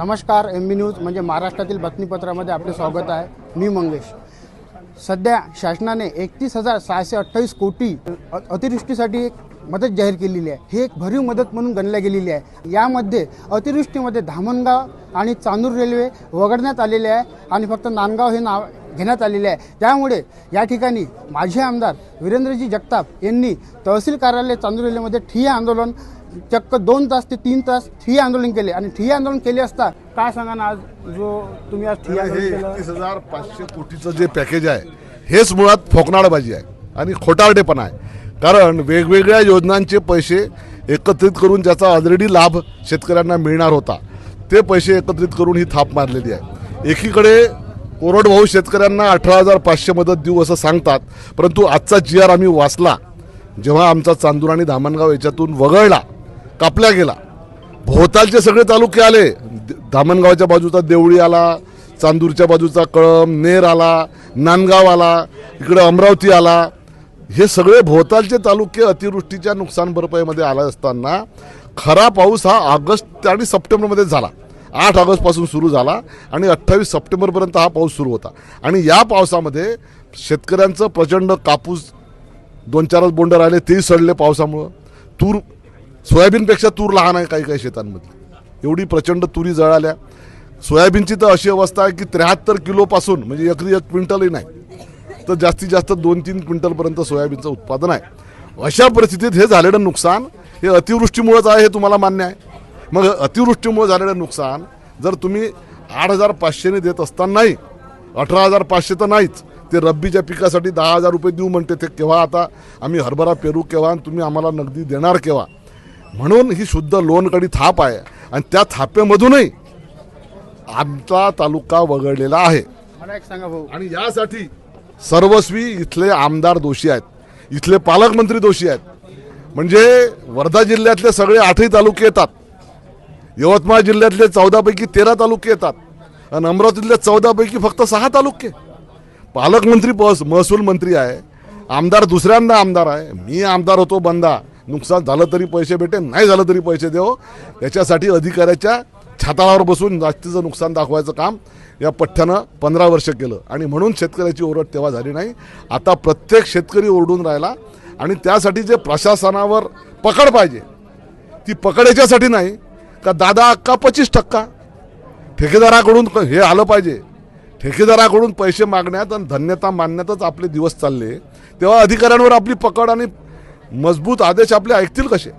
नमस्कार एम बी न्यूज म्हणजे महाराष्ट्रातील बातमीपत्रामध्ये आपले स्वागत आहे. मी मंगेश. सध्या शासनाने एकतीस हजार सहाशे अठ्ठावीस कोटी अतिवृष्टीसाठी एक मदत जाहीर केलेली आहे. ही एक भरीव मदत म्हणून गणल्या गेलेली आहे. यामध्ये अतिवृष्टीमध्ये धामणगाव आणि चांदूर रेल्वे वगळण्यात आलेले आहे आणि फक्त नांदगाव हे नाव घेण्यात आलेले आहे. त्यामुळे या ठिकाणी माजी आमदार वीरेंद्रजी जगताप यांनी तहसील कार्यालय चांदूर रेल्वेमध्ये ठिय्या आंदोलन चक्क दोन तास ते तीन तास ठिय्या आंदोलन केले. आणि ठिय्या आंदोलन केले असता काय सांगा ना आज जो तुम्ही आज ठिय्या हे एकतीस हजार पाचशे कोटीचं जे पॅकेज आहे हेच मुळात फोकनाडबाजी आहे आणि खोटारडेपणा आहे. कारण वेगवेगळ्या योजनांचे पैसे एकत्रित करून ज्याचा ऑलरेडी लाभ शेतकऱ्यांना मिळणार होता ते पैसे एकत्रित करून ही थाप मारलेली आहे. एकीकडे कोरडभाऊ शेतकऱ्यांना अठरा हजार पाचशे मदत देऊ असं सांगतात परंतु आजचा जी आर आम्ही वाचला जेव्हा आमचा चांदूर आणि धामणगाव याच्यातून वगळला कापला गेला. भोवतालचे सगळे तालुके आले. द- धामणगावच्या बाजूचा देवळी आला चांदूरच्या बाजूचा कळम नेर आला नांदगाव आला इकडं अमरावती आला. हे सगळे भोवतालचे तालुके अतिवृष्टीच्या नुकसान भरपाईमध्ये आला असताना खरा पाऊस हा ऑगस्ट आणि सप्टेंबरमध्ये झाला. आठ ऑगस्टपासून सुरू झाला आणि अठ्ठावीस सप्टेंबरपर्यंत हा पाऊस सुरू होता. आणि या पावसामध्ये शेतकऱ्यांचं प्रचंड कापूस दोन चारच बोंड राहिले तेही सडले पावसामुळं. तूर सोयाबीनपेक्षा तूर लहान आहे काही काही शेतांमध्ये एवढी प्रचंड तुरी जळाल्या. सोयाबीनची तर अशी अवस्था आहे की त्र्याहत्तर किलोपासून म्हणजे एकरी एक क्विंटलही नाही. तर जास्तीत जास्त दोन तीन क्विंटलपर्यंत सोयाबीनचं उत्पादन आहे. अशा परिस्थितीत हे झालेलं नुकसान हे अतिवृष्टीमुळेच आहे हे तुम्हाला मान्य आहे. मग अतिवृष्टीमुळे झालेलं नुकसान जर तुम्ही आठ हजार पाचशेने देत असतानाही अठरा हजार पाचशे तर नाहीच ते रब्बीच्या पिकासाठी दहा हजार रुपये देऊ म्हणते ते केव्हा? आता आम्ही हरभरा पेरू केव्हा आणि तुम्ही आम्हाला नगदी देणार केव्हा? म्हणून ही शुद्ध लोनकडी थाप आहे. आणि त्या थापेमधूनही आमचा तालुका वगळलेला आहे. मला एक सांगा भाऊ. आणि यासाठी सर्वस्वी इथले आमदार दोषी आहेत. इथले पालकमंत्री दोषी आहेत. म्हणजे वर्धा जिल्ह्यातले सगळे आठही तालुके येतात. यवतमाळ जिल्ह्यातले चौदापैकी तेरा तालुके येतात. आणि अमरावतीतले चौदापैकी फक्त सहा तालुके. पालकमंत्री महसूल मंत्री आहे. आमदार दुसऱ्यांदा आमदार आहे. मी आमदार होतो बंदा. नुकसान झालं तरी पैसे भेटेल नाही झालं तरी पैसे देव. याच्यासाठी अधिकाऱ्याच्या छाताळावर बसून जास्तीचं नुकसान दाखवायचं काम या पठ्ठ्यानं पंधरा वर्ष केलं. आणि म्हणून शेतकऱ्याची ओरड तेव्हा झाली नाही. आता प्रत्येक शेतकरी ओरडून राहिला. आणि त्यासाठी जे प्रशासनावर पकड पाहिजे ती पकड याच्यासाठी नाही. का दादा अक्का पच्चीस टक्का. ठेकेदाराकडून हे आलं पाहिजे. ठेकेदाराकडून पैसे मागण्यात आणि धन्यता मानण्यातच आपले दिवस चालले. तेव्हा अधिकाऱ्यांवर आपली पकड आणि मजबूत आदेश आपले ऐकतील कसे?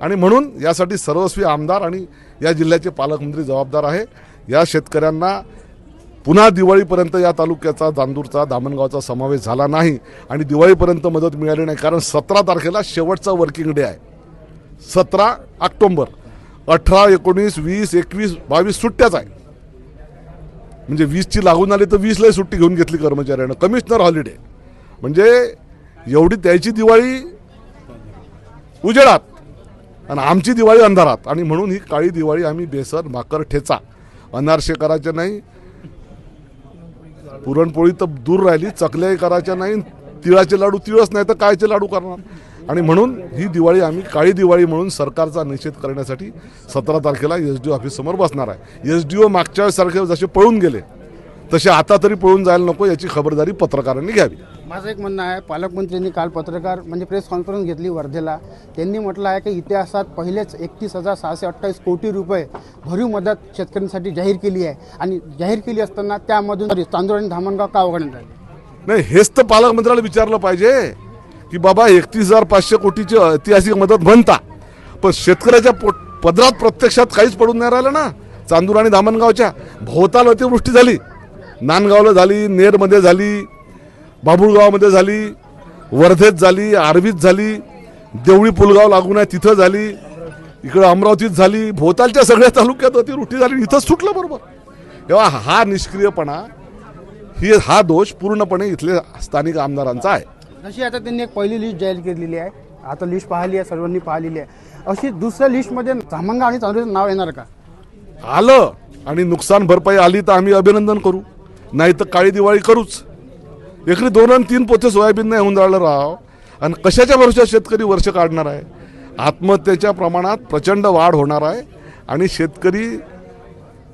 आणि म्हणून यासाठी सर्वस्वी आमदार आणि या जिल्ह्याचे पालकमंत्री जबाबदार आहे. या शेतकऱ्यांना पुन्हा दिवाळीपर्यंत या तालुक्याचा जांदूरचा दामणगावचा समावेश झाला नाही आणि दिवाळीपर्यंत मदत मिळाली नाही. कारण सतरा तारखेला शेवटचा वर्किंग डे आहे. सतरा ऑक्टोंबर. अठरा एकोणीस वीस एकवीस बावीस सुट्ट्याच आहे. म्हणजे वीसची लागून आली तर वीसलाही सुट्टी घेऊन घेतली कर्मचाऱ्यानं. कमिशनर हॉलिडे म्हणजे एवढी त्याची दिवाळी उजेडात. आणि आमची दिवाळी अंधारात. आणि म्हणून ही काळी दिवाळी आम्ही बेसर भाकर ठेचा. अनारसे करायचे नाही. पुरणपोळी तर दूर राहिली चकल्याही करायच्या नाही तिळाचे लाडू तिळच नाही तर कायचे लाडू करणार? आणि म्हणून ही दिवाळी आम्ही काळी दिवाळी म्हणून सरकारचा निषेध करण्यासाठी सतरा तारखेला एस डी ओ ऑफिससमोर बसणार आहे. एस डी ओ मागच्या सारखे जसे पळून गेले तसे आता तरी पळून जायला नको याची खबरदारी पत्रकारांनी घ्यावी. माझं एक म्हणणं आहे पालकमंत्र्यांनी काल पत्रकार म्हणजे प्रेस कॉन्फरन्स घेतली वर्धेला. त्यांनी म्हटलं आहे की इतिहासात पहिलेच एकतीस हजार सहाशे अठ्ठावीस कोटी रुपये भरीव मदत शेतकऱ्यांसाठी जाहीर केली आहे. आणि जाहीर केली असताना त्यामधून तांदूळ चांदूर आणि धामणगाव का वगळण्यात आले नाही हेच तर पालकमंत्र्याला विचारलं पाहिजे की बाबा एकतीस हजार पाचशे कोटीची ऐतिहासिक मदत म्हणता पण शेतकऱ्याच्या पोट पदरात प्रत्यक्षात काहीच पडून नाही राहिलं ना. चांदूर आणि धामणगावच्या भोवताल अतिवृष्टी झाली. नांदगावला झाली नेरमध्ये झाली. बाबुळगावमध्ये झाली वर्धेत झाली आर्वीत झाली देवळी पुलगाव लागून आहे तिथं झाली इकडं अमरावतीत झाली भोवतालच्या सगळ्या तालुक्यात अतिवृष्टी झाली इथंच सुटलं बरोबर. तेव्हा हा निष्क्रियपणा ही हा दोष पूर्णपणे इथले स्थानिक आमदारांचा आहे. जशी आता त्यांनी एक पहिली लिस्ट जाहीर केलेली आहे. आता लिस्ट पाहिली आहे सर्वांनी पाहिलेली आहे. अशी दुसऱ्या लिस्टमध्ये धामणगाव आणि चांदूरचं नाव येणार का? आलं आणि नुकसान भरपाई आली तर आम्ही अभिनंदन करू. नाही तर काळी दिवाळी करूच. एकरी दोन आणि तीन पोते सोयाबीन नाही होऊन राहिलं राव. आणि कशाच्या भरोशात शेतकरी वर्ष काढणार आहे? आत्महत्येच्या प्रमाणात प्रचंड वाढ होणार आहे आणि शेतकरी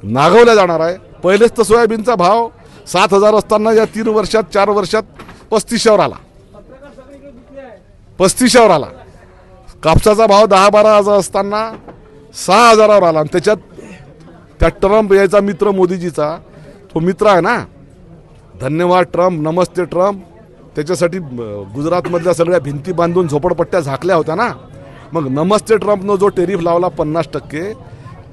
नागवल्या जाणार आहे. पहिलेच तर सोयाबीनचा भाव सात हजार असताना या तीन वर्षात चार वर्षात पस्तीसशेवर आला. पस्तीसशेवर आला. कापसाचा भाव दहा बारा हजार असताना सहा हजारावर आला. आणि त्याच्यात त्या ट्रम्प यायचा मित्र मोदीजीचा तो मित्र आहे ना? धन्यवाद ट्रम्प. नमस्ते ट्रम्प. त्याच्यासाठी गुजरातमधल्या सगळ्या भिंती बांधून झोपडपट्ट्या झाकल्या होत्या ना? मग नमस्ते ट्रम्पनं जो टेरिफ लावला पन्नास टक्के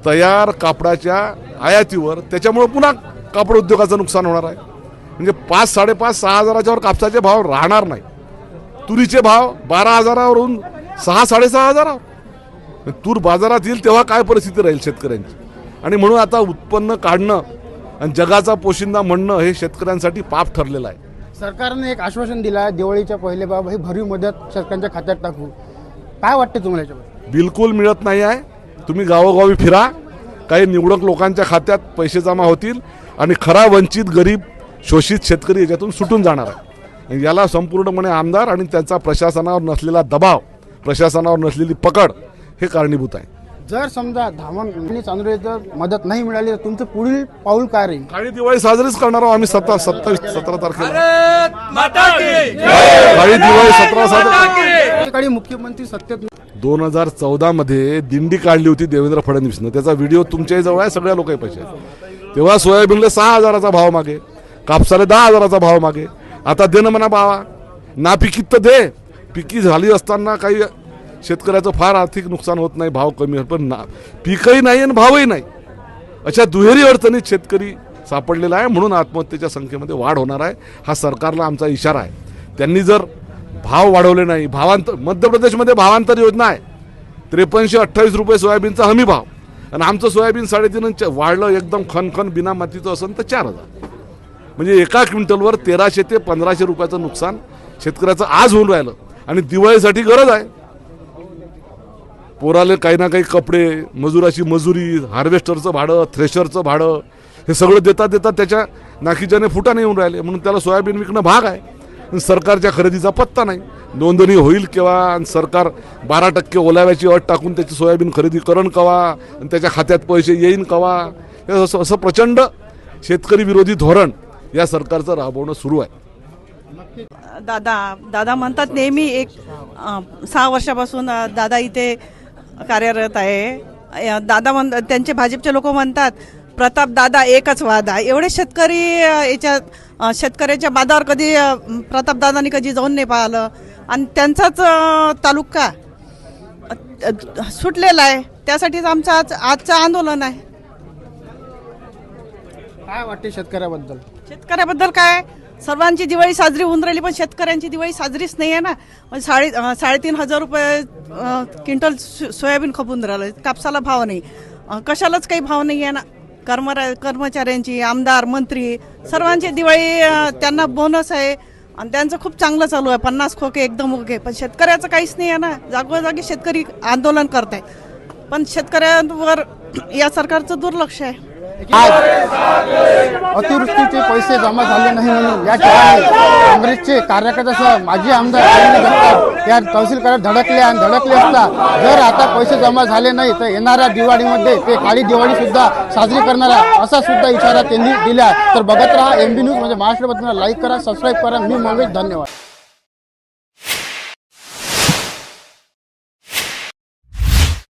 तयार कापडाच्या आयातीवर त्याच्यामुळं पुन्हा कापड उद्योगाचं नुकसान होणार आहे. म्हणजे पाच साडेपाच सहा हजाराच्यावर कापसाचे भाव राहणार नाही. तुरीचे भाव बारा हजारावरून सहा साडेसहा हजारावर. तूर बाजारात येईल तेव्हा काय परिस्थिती राहील शेतकऱ्यांची? आणि म्हणून आता उत्पन्न काढणं आणि जगाचा पोशिंदा म्हणणं हे शेतकऱ्यांसाठी पाप ठरलेलं आहे. सरकारने एक आश्वासन दिलं आहे दिवाळीच्या पहिले बाब ही भरीव मदत शेतकऱ्यांच्या खात्यात टाकू. काय वाटते तुम्हाला याच्याबद्दल? बिलकुल मिळत नाही आहे. तुम्ही गावोगावी फिरा. काही निवडक लोकांच्या खात्यात पैसे जमा होतील आणि खरा वंचित गरीब शोषित शेतकरी याच्यातून सुटून जाणार आहे. याला संपूर्णपणे आमदार आणि त्यांचा प्रशासनावर नसलेला दबाव प्रशासनावर नसलेली पकड हे कारणीभूत आहे. जर समजा धामण आणि चांदोली जर मदत नाही मिळाली तर तुमचं पुढील पाऊल काय राहील? काळी दिवाळी साजरीच करणार आहोत आम्ही सत्ता सत्तावीस सतरा तारखेला. भारत माता की काळी दिवाळी सतरा साजरी मुख्यमंत्री सत्तेत दोन हजार चौदामध्ये दिंडी काढली होती देवेंद्र फडणवीसनं. त्याचा व्हिडिओ तुमच्याही जवळ आहे सगळ्या लोकांही पैसे तेव्हा सोयाबीनला सहा हजाराचा भाव मागे कापसाला दहा हजाराचा भाव मागे. आता दे ना म्हणा बावा. ना पिकीत तर दे. पिकी झाली असताना काही शेतकऱ्याचं फार आर्थिक नुकसान होत नाही भाव कमी होत पण ना पीकही नाही आणि भावही नाही. अशा दुहेरी अडचणीत शेतकरी सापडलेला आहे म्हणून आत्महत्येच्या संख्येमध्ये वाढ होणार आहे. हा सरकारला आमचा इशारा आहे. त्यांनी जर भाव वाढवले नाही भावांतर मध्य प्रदेशमध्ये भावांतर योजना आहे. त्रेपन्नशे अठ्ठावीस रुपये सोयाबीनचा हमी भाव. आणि आमचं सोयाबीन साडेतीन च वाढलं एकदम खनखन बिना मातीचं असेल तर चार हजार. म्हणजे एका क्विंटलवर तेराशे ते पंधराशे रुपयाचं नुकसान शेतकऱ्याचं आज होऊन राहिलं. आणि दिवाळीसाठी गरज आहे. पोराले काही ना काही कपडे मजुराची मजुरी हार्वेस्टरचं भाडं थ्रेशरचं भाडं हे सगळं देता देता त्याच्या नाकीच्याने फुटा नाही येऊन राहिले. म्हणून त्याला सोयाबीन विकणं भाग आहे. सरकारच्या खरेदीचा पत्ता नाही. नोंदणी होईल केव्हा आणि सरकार बारा टक्के ओलाव्याची अट टाकून त्याची सोयाबीन खरेदी करण कवा आणि त्याच्या खात्यात पैसे येईन कवा? हे असं असं प्रचंड शेतकरी विरोधी धोरण या सरकारचं राबवणं सुरू आहे. दादा दादा म्हणतात नेहमी एक सहा वर्षापासून दादा इथे कार्यरत आहे. दादा म्हण त्यांचे भाजपचे लोक म्हणतात प्रताप दादा एकच वादा. एवढे शेतकरी याच्या शेतकऱ्याच्या बादावर कधी अ, प्रताप दादांनी कधी जाऊन नाही पाहिलं? आणि त्यांचाच तालुका सुटलेला आहे. त्यासाठीच आमचं आज आजचं आंदोलन आहे. काय वाटते शेतकऱ्याबद्दल? शेतकऱ्याबद्दल काय? सर्वांची दिवाळी साजरी होऊन राहिली पण शेतकऱ्यांची दिवाळी साजरीच नाही आहे ना. म्हणजे साडे साडेतीन हजार रुपये क्विंटल सो- सोयाबीन खपून राहिलं. कापसाला भाव नाही. कशालाच काही भाव नाही आहे ना. कर्मरा कर्मचाऱ्यांची आमदार मंत्री सर्वांची दिवाळी त्यांना बोनस आहे. आणि त्यांचं खूप चांगलं चालू आहे. पन्नास खोके एकदम ओके. पण शेतकऱ्याचं काहीच नाही आहे ना. जागोजागी शेतकरी आंदोलन करत आहे पण शेतकऱ्यांवर या सरकारचं दुर्लक्ष आहे. आज अतिवृष्टीचे पैसे जमा झाले नाही म्हणून या ठिकाणी काँग्रेसचे कार्यकर्त्यासह माजी आमदार अरविंद जगताप या तहसील धडकले आणि धडकले असता जर आता पैसे जमा झाले नाही तर येणाऱ्या दिवाळीमध्ये ते काळी दिवाळी सुद्धा साजरी करणार आहे असा सुद्धा इशारा त्यांनी दिला तर बघत राहा एमबी न्यूज म्हणजे महाराष्ट्र बातम्या लाईक करा सबस्क्राईब करा. मी मंगेश धन्यवाद.